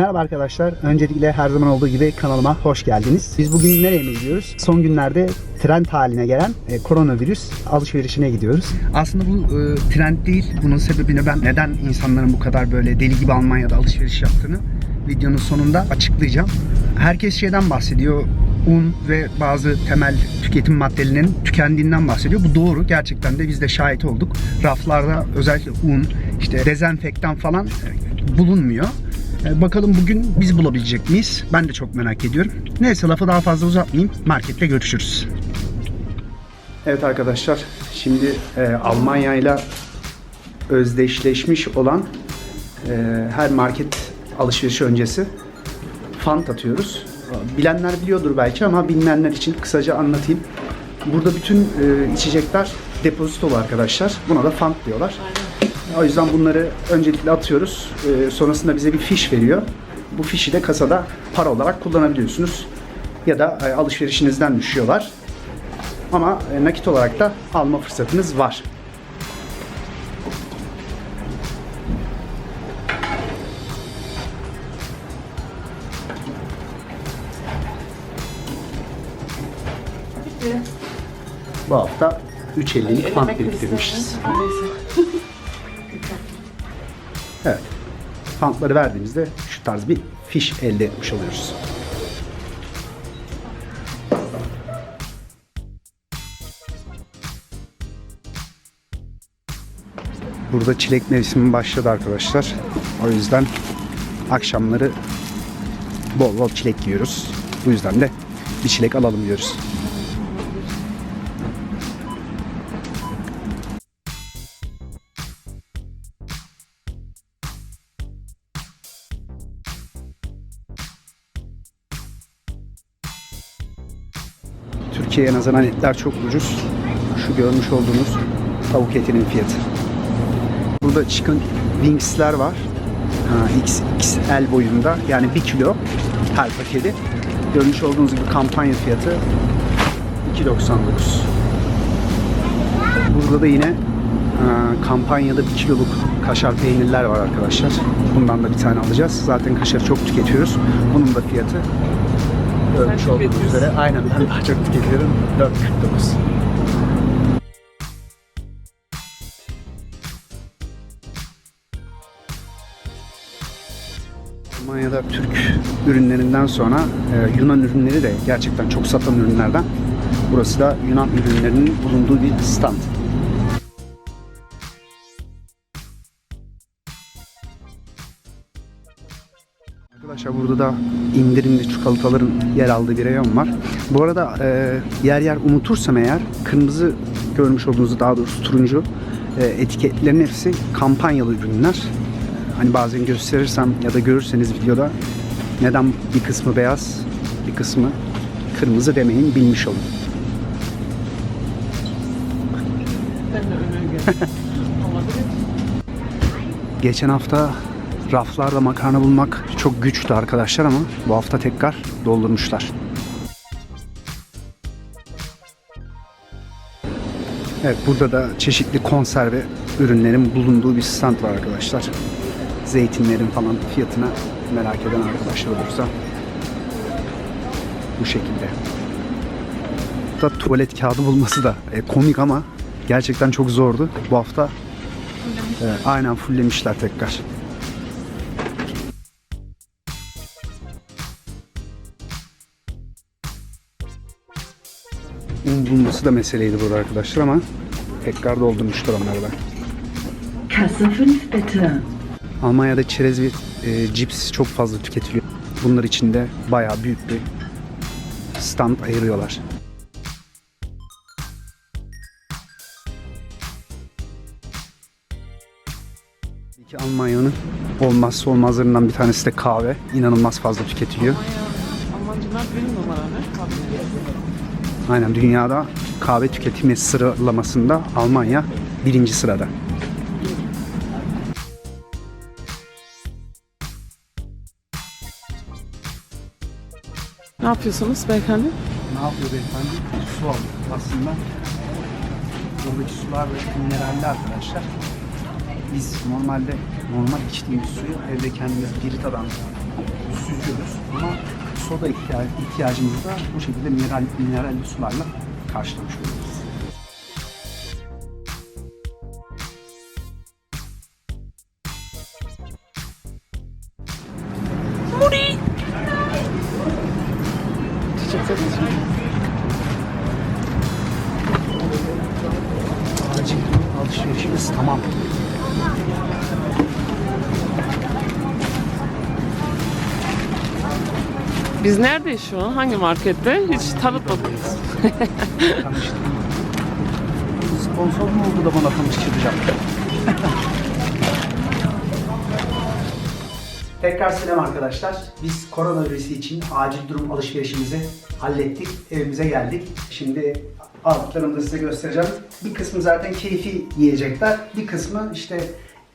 Merhaba arkadaşlar. Öncelikle her zaman olduğu gibi kanalıma hoş geldiniz. Biz bugün nereye mi gidiyoruz? Son günlerde trend haline gelen e, koronavirüs alışverişine gidiyoruz. Aslında bu e, trend değil. Bunun sebebini ben neden insanların bu kadar böyle deli gibi Almanya'da alışveriş yaptığını videonun sonunda açıklayacağım. Herkes şeyden bahsediyor. Un ve bazı temel tüketim maddelerinin tükendiğinden bahsediyor. Bu doğru. Gerçekten de biz de şahit olduk. Raflarda özellikle un, işte dezenfektan falan bulunmuyor. E, Bakalım bugün biz bulabilecek miyiz? Ben de çok merak ediyorum. Neyse lafı daha fazla uzatmayayım. Markette görüşürüz. Evet arkadaşlar, şimdi e, Almanya ile özdeşleşmiş olan e, her market alışverişi öncesi fant atıyoruz. Bilenler biliyordur belki ama bilmeyenler için kısaca anlatayım. Burada bütün e, içecekler depozitolu arkadaşlar. Buna da fant diyorlar. O yüzden bunları öncelikle atıyoruz. E, sonrasında bize bir fiş veriyor. Bu fişi de kasada para olarak kullanabiliyorsunuz. Ya da e, alışverişinizden düşüyorlar. Ama e, nakit olarak da alma fırsatınız var. Bu hafta 3.50'lik fant biriktirmişiz. Fantları verdiğimizde şu tarz bir fiş elde etmiş oluyoruz. Burada çilek mevsimi başladı arkadaşlar. O yüzden akşamları bol bol çilek yiyoruz. Bu yüzden de bir çilek alalım diyoruz. Türkiye'ye nazaran etler çok ucuz. Şu görmüş olduğunuz tavuk etinin fiyatı. Burada chicken wings'ler var. Ha, XXL boyunda. Yani 1 kilo her paketi. Görmüş olduğunuz gibi kampanya fiyatı 2.99. Burada da yine kampanyada 1 kiloluk kaşar peynirler var arkadaşlar. Bundan da bir tane alacağız. Zaten kaşarı çok tüketiyoruz. Bunun da fiyatı görmüş olduğunuz üzere. Aynen ben daha çok tüketiyorum. 4.49. Almanya'da Türk ürünlerinden sonra e, Yunan ürünleri de gerçekten çok satan ürünlerden. Burası da Yunan ürünlerinin bulunduğu bir stand. Arkadaşlar burada da indirimli çikolataların yer aldığı bir reyon var. Bu arada e, yer yer unutursam eğer kırmızı görmüş olduğunuz daha doğrusu turuncu e, etiketlerin hepsi kampanyalı ürünler. Hani bazen gösterirsem ya da görürseniz videoda neden bir kısmı beyaz bir kısmı kırmızı demeyin bilmiş olun. Geçen hafta raflarda makarna bulmak çok güçtü arkadaşlar ama bu hafta tekrar doldurmuşlar. Evet burada da çeşitli konserve ürünlerin bulunduğu bir stand var arkadaşlar. Zeytinlerin falan fiyatına merak eden arkadaşlar olursa bu şekilde. Da tuvalet kağıdı bulması da e, komik ama gerçekten çok zordu. Bu hafta e, aynen fulllemişler tekrar. Un bulması da meseleydi burada arkadaşlar ama tekrar doldurmuşlar onları da. Kasse 5 bitte. Almanya'da çerez ve e, cips çok fazla tüketiliyor. Bunlar için de bayağı büyük bir stand ayırıyorlar. Ki Almanya'nın olmazsa olmazlarından bir tanesi de kahve. İnanılmaz fazla tüketiliyor. Almanya, Almancılar? Tabii. Aynen dünyada kahve tüketimi sıralamasında Almanya birinci sırada. Ne yapıyorsunuz beyefendi? Ne yapıyor beyefendi? Su alıyor aslında. Buradaki sular ve mineraller arkadaşlar. biz normalde normal içtiğimiz suyu evde kendimiz Brita'dan süzüyoruz. Ama soda ihtiya- ihtiyacımızı da bu şekilde mineral, mineralli sularla karşılamış oluyoruz. Acil alışverişimiz tamam. Biz neredeyiz şu an? Hangi markette? Hiç tanıtmadınız. Tanıştık. Sponsor mu oldu da bana tanıştıracak? Tekrar selam arkadaşlar. Biz koronavirüsü için acil durum alışverişimizi hallettik. Evimize geldik. Şimdi aldıklarımı da size göstereceğim. Bir kısmı zaten keyfi yiyecekler. Bir kısmı işte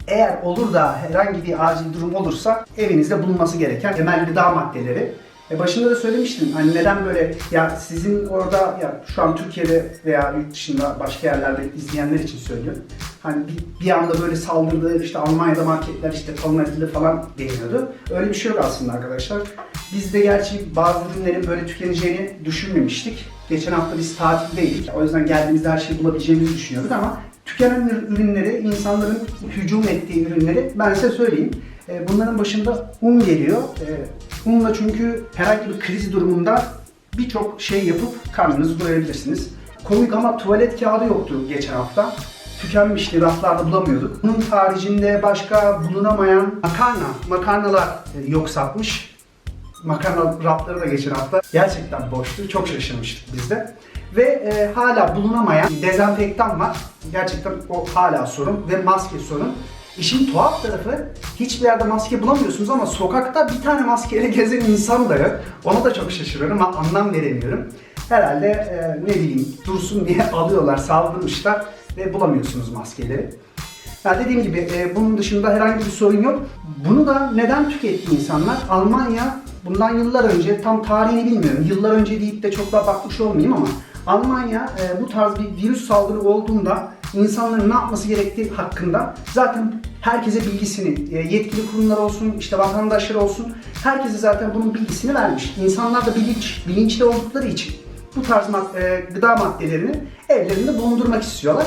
eğer olur da herhangi bir acil durum olursa evinizde bulunması gereken temel gıda maddeleri. E başında da söylemiştim hani neden böyle ya sizin orada ya şu an Türkiye'de veya yurt dışında başka yerlerde izleyenler için söylüyorum. Hani bir, bir anda böyle saldırdı işte Almanya'da marketler işte kalın edildi falan deniyordu. Öyle bir şey yok aslında arkadaşlar. Biz de gerçi bazı ürünlerin böyle tükeneceğini düşünmemiştik. Geçen hafta biz tatildeydik. O yüzden geldiğimizde her şeyi bulabileceğimizi düşünüyorduk ama tükenen ürünleri, insanların hücum ettiği ürünleri ben size söyleyeyim. E, Bunların başında un geliyor. E, Unla çünkü herhangi bir kriz durumunda birçok şey yapıp karnınızı doyurabilirsiniz. Komik ama tuvalet kağıdı yoktu geçen hafta. Tükenmişti, raflarda bulamıyorduk. Bunun haricinde başka bulunamayan makarna, makarnalar e, yok satmış. Makarna rafları da geçen hafta gerçekten boştu. Çok şaşırmıştık biz de. Ve e, hala bulunamayan dezenfektan var. Gerçekten o hala sorun ve maske sorun. İşin tuhaf tarafı hiçbir yerde maske bulamıyorsunuz ama sokakta bir tane maskeyle gezen insan da yok. Ona da çok şaşırıyorum ama anlam veremiyorum. Herhalde e, ne bileyim dursun diye alıyorlar, saldırmışlar ve bulamıyorsunuz maskeleri. Ya dediğim gibi e, bunun dışında herhangi bir sorun yok. Bunu da neden tüketti insanlar? Almanya bundan yıllar önce tam tarihini bilmiyorum. Yıllar önce deyip de çok daha bakmış olmayayım ama Almanya e, bu tarz bir virüs saldırı olduğunda insanların ne yapması gerektiği hakkında zaten herkese bilgisini, e, yetkili kurumlar olsun, işte vatandaşlar olsun, herkese zaten bunun bilgisini vermiş. İnsanlar da bilinç, bilinçli oldukları için bu tarz mad- e, gıda maddelerini evlerinde bulundurmak istiyorlar.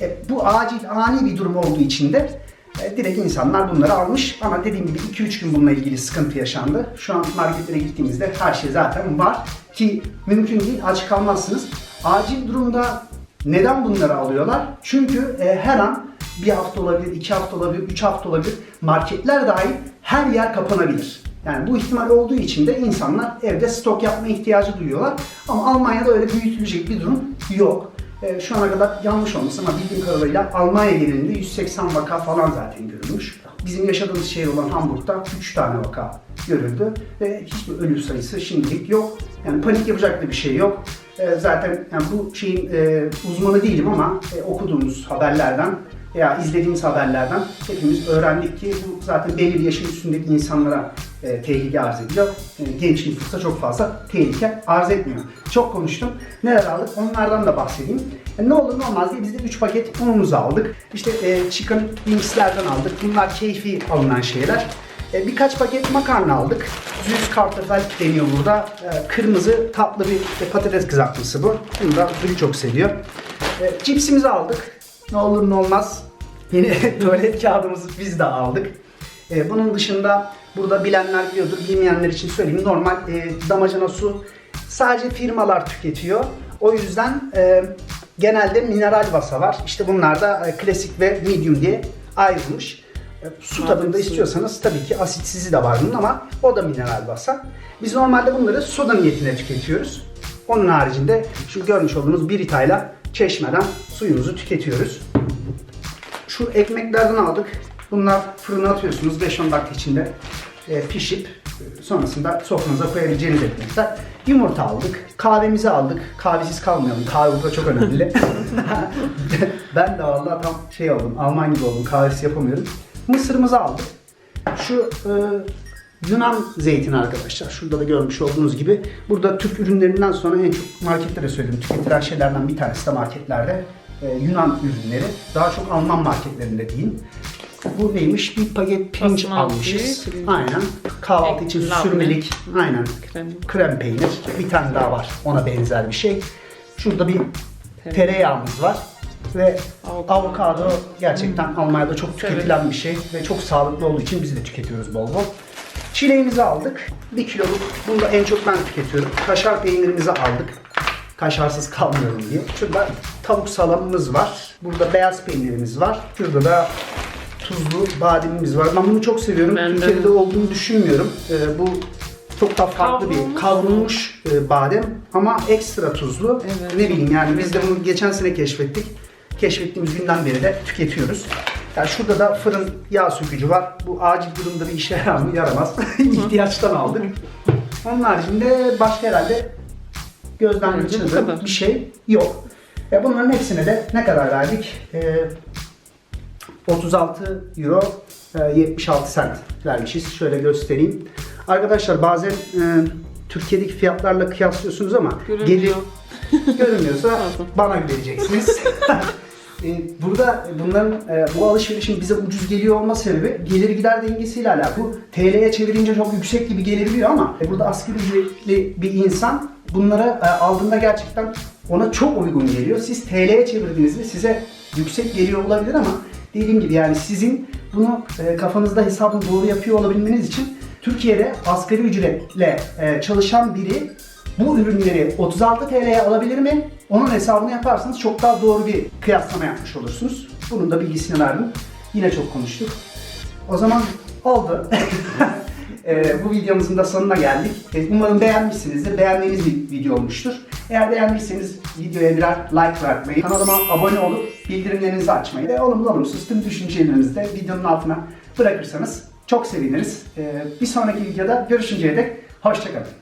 E, bu acil, ani bir durum olduğu için de e, direkt insanlar bunları almış. Ama dediğim gibi 2-3 gün bununla ilgili sıkıntı yaşandı. Şu an marketlere gittiğimizde her şey zaten var. Ki mümkün değil aç kalmazsınız. Acil durumda neden bunları alıyorlar? Çünkü e, her an bir hafta olabilir, iki hafta olabilir, üç hafta olabilir. Marketler dahil her yer kapanabilir. Yani bu ihtimal olduğu için de insanlar evde stok yapma ihtiyacı duyuyorlar. Ama Almanya'da öyle büyütülecek bir durum yok. E, şu ana kadar yanlış olmasın ama bildiğim kadarıyla Almanya genelinde 180 vaka falan zaten görülmüş. Bizim yaşadığımız şehir olan Hamburg'da 3 tane vaka görüldü ve hiçbir ölü sayısı şimdilik yok. Yani panik yapacak da bir şey yok. E, zaten yani bu şeyin e, uzmanı değilim ama e, okuduğumuz haberlerden veya izlediğimiz haberlerden hepimiz öğrendik ki bu zaten belli bir yaşın üstündeki insanlara e, tehlike arz ediyor. E, genç nüfusa çok fazla tehlike arz etmiyor. Çok konuştum. Neler aldık onlardan da bahsedeyim. E, ne olur ne olmaz diye biz de 3 paket unumuzu aldık. İşte e, chicken wingslerden aldık. Bunlar keyfi alınan şeyler. E, birkaç paket makarna aldık. Düz kartofel deniyor burada. E, kırmızı tatlı bir e, patates kızartması bu. Bunu da Gül çok seviyor. E, cipsimizi aldık. Ne olur ne olmaz. Yine tuvalet kağıdımızı biz de aldık. E, bunun dışında burada bilenler biliyordur, bilmeyenler için söyleyeyim. Normal e, damacana su sadece firmalar tüketiyor. O yüzden e, genelde mineral vasa var. İşte bunlar da e, klasik ve medium diye ayrılmış. E, su tadında istiyorsanız tabii ki asitsizi de var bunun ama o da mineral vasa. Biz normalde bunları soda niyetine tüketiyoruz. Onun haricinde şu görmüş olduğunuz Birita'yla çeşmeden suyumuzu tüketiyoruz. Şu ekmeklerden aldık. Bunlar fırına atıyorsunuz 5-10 dakika içinde e, pişip e, sonrasında sofranıza koyabileceğiniz ekmekler. Yumurta aldık, kahvemizi aldık. Kahvesiz kalmayalım. Kahve burada çok önemli. ben de vallahi tam şey oldum, Alman gibi oldum. Kahvesiz yapamıyorum. Mısırımızı aldık. Şu e, Yunan zeytini arkadaşlar. Şurada da görmüş olduğunuz gibi. Burada Türk ürünlerinden sonra en çok marketlere söyledim. Tüketilen şeylerden bir tanesi de marketlerde e, Yunan ürünleri. Daha çok Alman marketlerinde diyeyim. Bu neymiş? Bir paket pirinç almışız. Aynen. Kahvaltı için Labne. sürmelik. Aynen. Krem. Krem peynir. Bir tane daha var. Ona benzer bir şey. Şurada bir Tereyağı. tereyağımız var. Ve Avokado. avokado gerçekten Almanya'da çok tüketilen bir şey ve çok sağlıklı olduğu için biz de tüketiyoruz bol bol. Çileğimizi aldık. Bir kiloluk. Bunu da en çok ben tüketiyorum. Kaşar peynirimizi aldık. Kaşarsız kalmıyorum diye. Şurada tavuk salamımız var. Burada beyaz peynirimiz var. Şurada da tuzlu bademimiz var. Ben bunu çok seviyorum. Ben de. Türkiye'de olduğunu düşünmüyorum. Ee, bu çok da farklı bir Kavrulmuş. e, badem ama ekstra tuzlu. Evet. Ne bileyim yani biz de bunu geçen sene keşfettik. Keşfettiğimiz günden beri de tüketiyoruz. Yani şurada da fırın yağ sökücü var. Bu acil durumda bir işe yarar mı? Yaramaz. İhtiyaçtan aldık. Onun haricinde başka herhalde gözden kaçırdığım bir şey yok. E bunların hepsine de ne kadar verdik? E, 36 euro e, 76 cent vermişiz. Şöyle göstereyim. Arkadaşlar bazen e, Türkiye'deki fiyatlarla kıyaslıyorsunuz ama Görünmüyor. gelir görünmüyorsa bana güveneceksiniz. E, Burada bunların e, bu alışverişin bize ucuz geliyor olma sebebi gelir gider dengesiyle alakalı. Bu TL'ye çevirince çok yüksek gibi gelebiliyor ama e, burada asgari ücretli bir insan bunları e, aldığında gerçekten ona çok uygun geliyor. Siz TL'ye çevirdiğinizde size yüksek geliyor olabilir ama dediğim gibi yani sizin bunu e, kafanızda hesabını doğru yapıyor olabilmeniz için Türkiye'de asgari ücretle e, çalışan biri bu ürünleri 36 TL'ye alabilir mi? Onun hesabını yaparsanız çok daha doğru bir kıyaslama yapmış olursunuz. Bunun da bilgisini verdim. Yine çok konuştuk. O zaman oldu. Ee, bu videomuzun da sonuna geldik. Ee, Umarım beğenmişsinizdir. Beğendiğiniz bir video olmuştur. Eğer beğendiyseniz videoya birer like bırakmayı, kanalıma abone olup bildirimlerinizi açmayı ve olumlu olumsuz tüm düşüncelerinizi de videonun altına bırakırsanız çok seviniriz. Ee, bir sonraki videoda görüşünceye dek hoşçakalın.